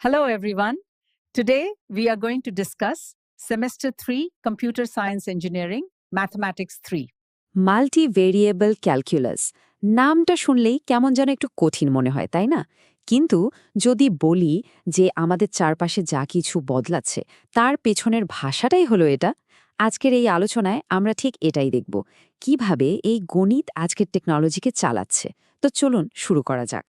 Hello, everyone. Today, we are going to discuss Semester 3 Computer Science Engineering, Mathematics 3. Multivariable calculus নামটা শুনলেই কেমন যেন একটু কঠিন মনে হয় তাই না? কিন্তু যদি বলি যে আমাদের চারপাশে যা কিছু বদলাচ্ছে তার পেছনের ভাষাটাই হলো এটা আজকের এই আলোচনায় আমরা ঠিক এটাই দেখব। কীভাবে এই গণিত আজকের টেকনোলজিকে চালাচ্ছে? তো চলুন শুরু করা যাক।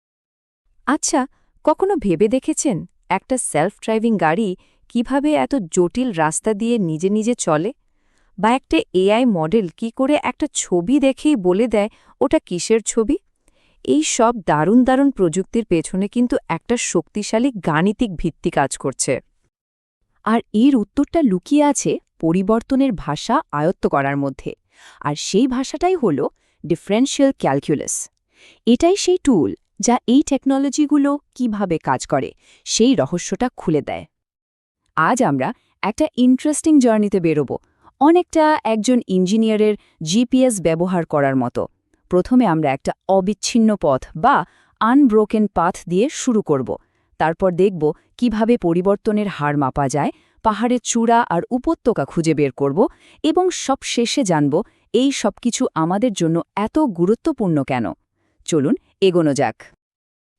আচ্ছা কখনো ভেবে দেখেছেন একটা সেলফ ড্রাইভিং গাড়ি কীভাবে এত জটিল রাস্তা দিয়ে নিজে নিজে চলে? বা একটা এআই মডেল কি করে একটা ছবি দেখেই বলে দেয় ওটা কিসের ছবি? এই সব দারুণ দারুণ প্রযুক্তির পেছনে কিন্তু একটা শক্তিশালী গাণিতিক ভিত্তি কাজ করছে। আর এর উত্তরটা লুকিয়ে আছে পরিবর্তনের ভাষা আয়ত্ত করার মধ্যে। আর সেই ভাষাটাই হল ডিফারেন্সিয়াল ক্যালকুলাস এটাই সেই টুল যা এই টেকনোলজিগুলো কীভাবে কাজ করে, সেই রহস্যটা খুলে দেয়। আজ আমরা একটা ইন্টারেস্টিং জার্নিতে বেরোব। অনেকটা একজন ইঞ্জিনিয়ারের জিপিএস ব্যবহার করার মতো। প্রথমে আমরা একটা অবিচ্ছিন্ন পথ বা আনব্রোকেন পাথ দিয়ে শুরু করব। তারপর দেখব কীভাবে পরিবর্তনের হার মাপা যায়, পাহাড়ের চূড়া আর উপত্যকা খুঁজে বের করব এবং সব শেষে জানব এই সব কিছু আমাদের জন্য এত গুরুত্বপূর্ণ কেন। চলুন এগোনো যাক।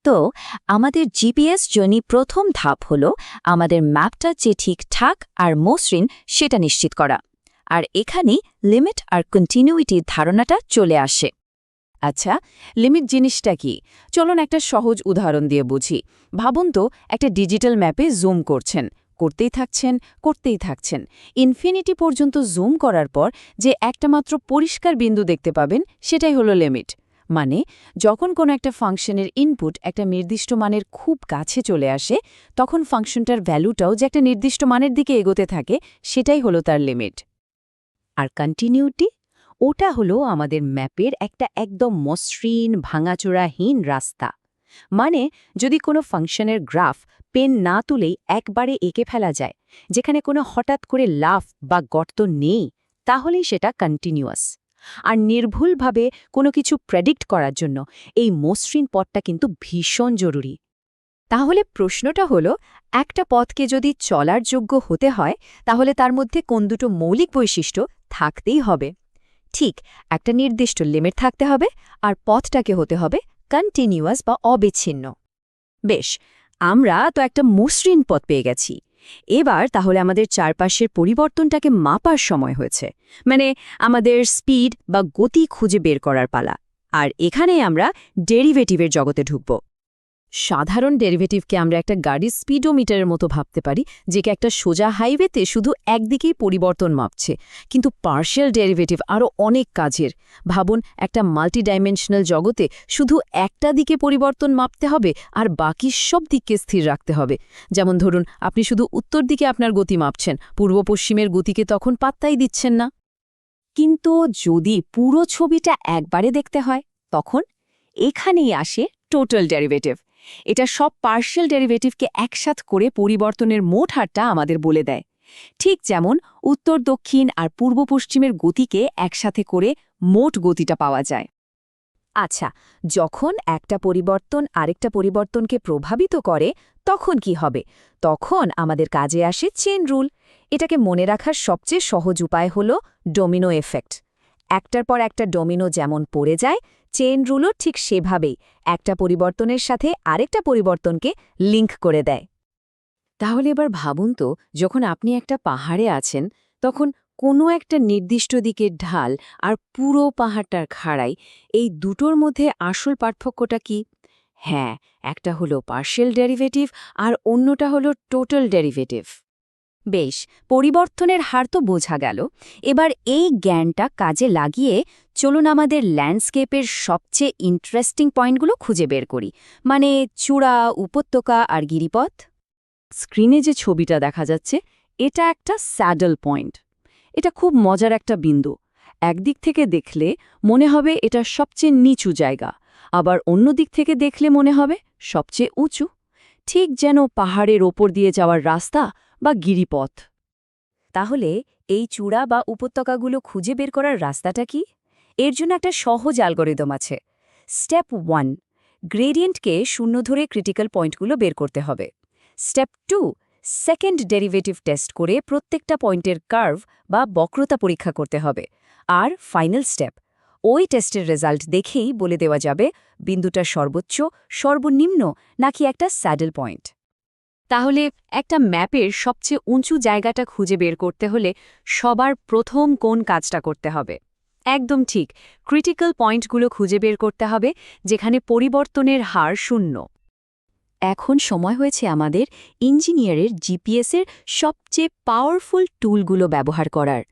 তো, আমাদের জিপিএস জনি প্রথম ধাপ হল আমাদের ম্যাপটা যে ঠিকঠাক আর মসৃণ সেটা নিশ্চিত করা। আর এখানেই লিমিট আর কন্টিনিউইটির ধারণাটা চলে আসে। আচ্ছা লিমিট জিনিসটা কি? চলুন একটা সহজ উদাহরণ দিয়ে বুঝি। ভাবুন তো, একটা ডিজিটাল ম্যাপে জুম করছেন, করতেই থাকছেন করতেই থাকছেন। ইনফিনিটি পর্যন্ত জুম করার পর যে একটা মাত্র পরিষ্কার বিন্দু দেখতে পাবেন, সেটাই হলো লিমিট। মানে যখন কোনো একটা ফাংশনের ইনপুট একটা নির্দিষ্ট মানের খুব কাছে চলে আসে, তখন ফাংশনটার ভ্যালুটাও যে একটা নির্দিষ্ট মানের দিকে এগোতে থাকে, সেটাই হলো তার লিমিট আর কন্টিনিউটি ওটা হলো আমাদের ম্যাপের একটা একদম মসৃণ, ভাঙাচোরাহীন রাস্তা। মানে যদি কোনো ফাংশনের গ্রাফ পেন না তুলেই একবারে এঁকে ফেলা যায়, যেখানে কোনো হঠাৎ করে লাফ বা গর্ত নেই, তাহলেই সেটা কন্টিনিউয়াস আর নির্ভুলভাবে কোনো কিছু প্রেডিক্ট করার জন্য এই মসৃণ পথটা কিন্তু ভীষণ জরুরি। তাহলে প্রশ্নটা হলো, একটা পথকে যদি চলার যোগ্য হতে হয়, তাহলে তার মধ্যে কোন দুটো মৌলিক বৈশিষ্ট্য থাকতেই হবে? ঠিক, একটা নির্দিষ্ট লিমিট থাকতে হবে, আর পথটাকে হতে হবে কন্টিনিউয়াস বা অবিচ্ছিন্ন। বেশ, আমরা তো একটা মসৃণ পথ পেয়ে গেছি। এবার তাহলে আমাদের চারপাশের পরিবর্তনটাকে মাপার সময় হয়েছে। মানে আমাদের স্পিড বা গতি খুঁজে বের করার পালা। আর এখানে আমরা ডেরিভেটিভের জগতে ঢুকব। সাধারণ ডেরিভেটিভকে আমরা একটা গাড়ির স্পিডোমিটারের মতো ভাবতে পারি, যেকে একটা সোজা হাইওয়েতে শুধু একদিকেই পরিবর্তন মাপছে। কিন্তু পার্শিয়াল ডেরিভেটিভ আরও অনেক কাজের। ভাবুন, একটা মাল্টিডাইমেনশনাল জগতে শুধু একটা দিকে পরিবর্তন মাপতে হবে আর বাকি সব দিককে স্থির রাখতে হবে। যেমন ধরুন, আপনি শুধু উত্তর দিকে আপনার গতি মাপছেন, পূর্ব পশ্চিমের গতিকে তখন পাত্তাই দিচ্ছেন না। কিন্তু যদি পুরো ছবিটা একবারে দেখতে হয়, তখন এখানেই আসে টোটাল ডেরিভেটিভ। এটা সব পার্শিয়াল ডেরিভেটিভকে একসাথ করে পরিবর্তনের মোট হারটা আমাদের বলে দেয়। ঠিক যেমন উত্তর, দক্ষিণ আর পূর্ব পশ্চিমের গতিকে একসাথে করে মোট গতিটা পাওয়া যায়। আচ্ছা যখন একটা পরিবর্তন আরেকটা পরিবর্তনকে প্রভাবিত করে, তখন কি হবে? তখন আমাদের কাজে আসে চেন রুল এটাকে মনে রাখার সবচেয়ে সহজ উপায় হল ডোমিনো এফেক্ট একটার পর একটা ডোমিনো যেমন পড়ে যায় চেন রুলও ঠিক সেভাবেই। একটা পরিবর্তনের সাথে আরেকটা পরিবর্তনকে লিঙ্ক করে দেয়। তাহলে এবার ভাবুন তো, যখন আপনি একটা পাহাড়ে আছেন, তখন কোনো একটা নির্দিষ্ট দিকের ঢাল আর পুরো পাহাড়টার খাড়াই, এই দুটোর মধ্যে আসল পার্থক্যটা কি? হ্যাঁ একটা হলো পার্শিয়াল ডেরিভেটিভ আর অন্যটা হলো টোটাল ডেরিভেটিভ। বেশ, পরিবর্তনের হার তো বোঝা গেল। এবার এই জ্ঞানটা কাজে লাগিয়ে চলুন আমাদের ল্যান্ডস্কেপের সবচেয়ে ইন্টারেস্টিং পয়েন্টগুলো খুঁজে বের করি। মানে চূড়া, উপত্যকা আর গিরিপথ। স্ক্রিনে যে ছবিটা দেখা যাচ্ছে, এটা একটা স্যাডল পয়েন্ট। এটা খুব মজার একটা বিন্দু। একদিক থেকে দেখলে মনে হবে এটা সবচেয়ে নিচু জায়গা। আবার অন্য দিক থেকে দেখলে মনে হবে সবচেয়ে উঁচু। ঠিক যেন পাহাড়ের ওপর দিয়ে যাওয়ার রাস্তা বা গিরিপথ। তাহলে এই চূড়া বা উপত্যকাগুলো খুঁজে বের করার রাস্তাটা কি? এর জন্য একটা সহজ অ্যালগোরিদম আছে। স্টেপ ওয়ান, গ্রেডিয়েন্টকে শূন্য ধরে ক্রিটিক্যাল পয়েন্টগুলো বের করতে হবে। Step two, second derivative test করে প্রত্যেকটা পয়েন্টের কার্ভ বা বক্রতা পরীক্ষা করতে হবে। আর ফাইনাল স্টেপ ওই টেস্টের রেজাল্ট দেখেই বলে দেওয়া যাবে, বিন্দুটা সর্বোচ্চ, সর্বনিম্ন নাকি একটা স্যাডেল পয়েন্ট। তাহলে একটা ম্যাপের সবচেয়ে উঁচু জায়গাটা খুঁজে বের করতে হলে সবার প্রথম কোন কাজটা করতে হবে। একদম ঠিক, ক্রিটিক্যাল পয়েন্টগুলো খুঁজে বের করতে হবে, যেখানে পরিবর্তনের হার শূন্য। এখন সময় হয়েছে আমাদের ইঞ্জিনিয়ারের জিপিএসের সবচেয়ে পাওয়ারফুল টুলগুলো ব্যবহার করার।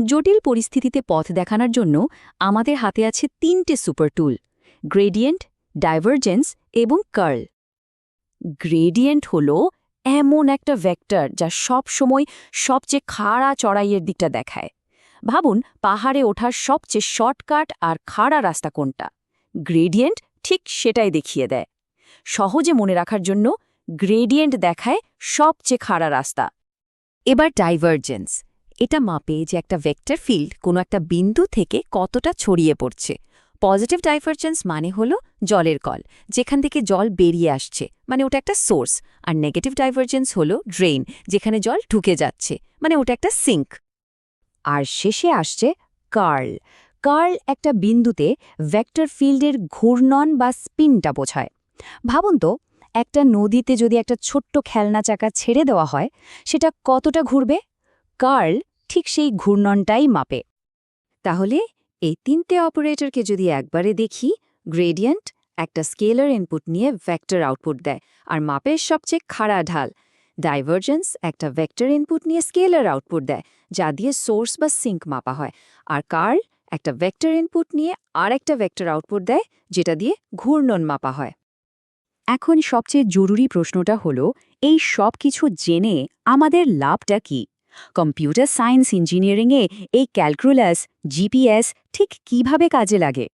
জটিল পরিস্থিতিতে পথ দেখানোর জন্য আমাদের হাতে আছে তিনটে সুপার টুল গ্রেডিয়েন্ট ডাইভারজেন্স এবং কার্ল গ্রেডিয়েন্ট হল এমন একটা ভেক্টর যা সব সময় সবচেয়ে খাড়া চড়াইয়ের দিকটা দেখায়। ভাবুন, পাহাড়ে ওঠার সবচেয়ে শর্টকাট আর খাড়া রাস্তা কোনটা? গ্রেডিয়েন্ট ঠিক সেটাই দেখিয়ে দেয়। সহজে মনে রাখার জন্য গ্রেডিয়েন্ট দেখায় সবচেয়ে খাড়া রাস্তা। এবার ডাইভারজেন্স এটা মাপে যে একটা ভেক্টর ফিল্ড কোনো একটা বিন্দু থেকে কতটা ছড়িয়ে পড়ছে। পজিটিভ ডাইভারজেন্স মানে হলো জলের কল, যেখান থেকে জল বেরিয়ে আসছে মানে ওটা একটা সোর্স আর নেগেটিভ ডাইভারজেন্স হলো ড্রেন যেখানে জল ঢুকে যাচ্ছে মানে ওটা একটা সিঙ্ক আর শেষে আসছে কার্ল কার্ল একটা বিন্দুতে ভেক্টর ফিল্ডের ঘূর্ণন বা স্পিনটা বোঝায়। ভাবুন তো, একটা নদীতে যদি একটা ছোট্ট খেলনা চাকা ছেড়ে দেওয়া হয়, সেটা কতটা ঘুরবে? কার্ল ঠিক সেই ঘূর্ণনটাই মাপে। তাহলে এই তিনটে অপারেটরকে যদি একবারে দেখি, গ্রেডিয়েন্ট একটা স্কেলার ইনপুট নিয়ে ভেক্টর আউটপুট দেয়, আর মাপের সবচেয়ে খাড়া ঢাল, ডাইভারজেন্স একটা ভেক্টর ইনপুট নিয়ে স্কেলার আউটপুট দেয়, যা দিয়ে সোর্স বা সিঙ্ক মাপা হয়, আর কার্ল একটা ভেক্টর ইনপুট নিয়ে আর একটা ভেক্টর আউটপুট দেয়, যেটা দিয়ে ঘূর্ণন মাপা হয়। এখন সবচেয়ে জরুরি প্রশ্নটা হলো, এই সব কিছু জেনে আমাদের লাভটা কি? কম্পিউটার সায়েন্স ইঞ্জিনিয়ারিংয়ে এই ক্যালকুলাস, জিপিএস ঠিক কীভাবে কাজে লাগে?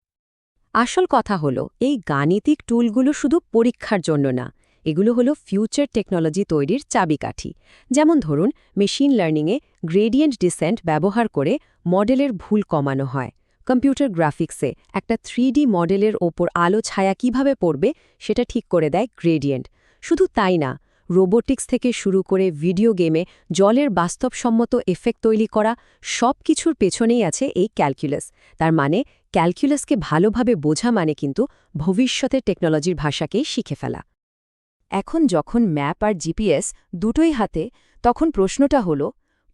আসল কথা হলো, এই গাণিতিক টুলগুলো শুধু পরীক্ষার জন্য না, এগুলো হলো ফিউচার টেকনোলজি তৈরির চাবিকাঠি। যেমন ধরুন, মেশিন লার্নিংয়ে গ্রেডিয়েন্ট ডিসেন্ট ব্যবহার করে মডেলের ভুল কমানো হয়। কম্পিউটার গ্রাফিক্সে একটা থ্রি মডেলের ওপর আলো ছায়া কীভাবে পড়বে, সেটা ঠিক করে দেয় গ্রেডিয়েন্ট। শুধু তাই না রোবোটিক্স থেকে শুরু করে ভিডিও গেমে জলের বাস্তবসম্মত এফেক্ট তৈরি করা সব কিছুর পেছনেই আছে এই ক্যালকুলাস। তার মানে ক্যালকুলাসকে ভালোভাবে বোঝা মানে কিন্তু ভবিষ্যতের টেকনোলজির ভাষাকেই শিখে ফেলা। এখন যখন ম্যাপ আর জিপিএস দুটোই হাতে, তখন প্রশ্নটা হলো,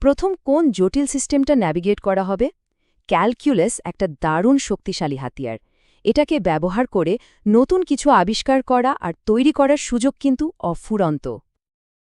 প্রথম কোন জটিল সিস্টেমটা ন্যাভিগেট করা হবে? ক্যালকুলাস একটা দারুণ শক্তিশালী হাতিয়ার। এটাকে ব্যবহার করে নতুন কিছু আবিষ্কার করা আর তৈরি করার সুযোগ কিন্তু অফুরন্ত।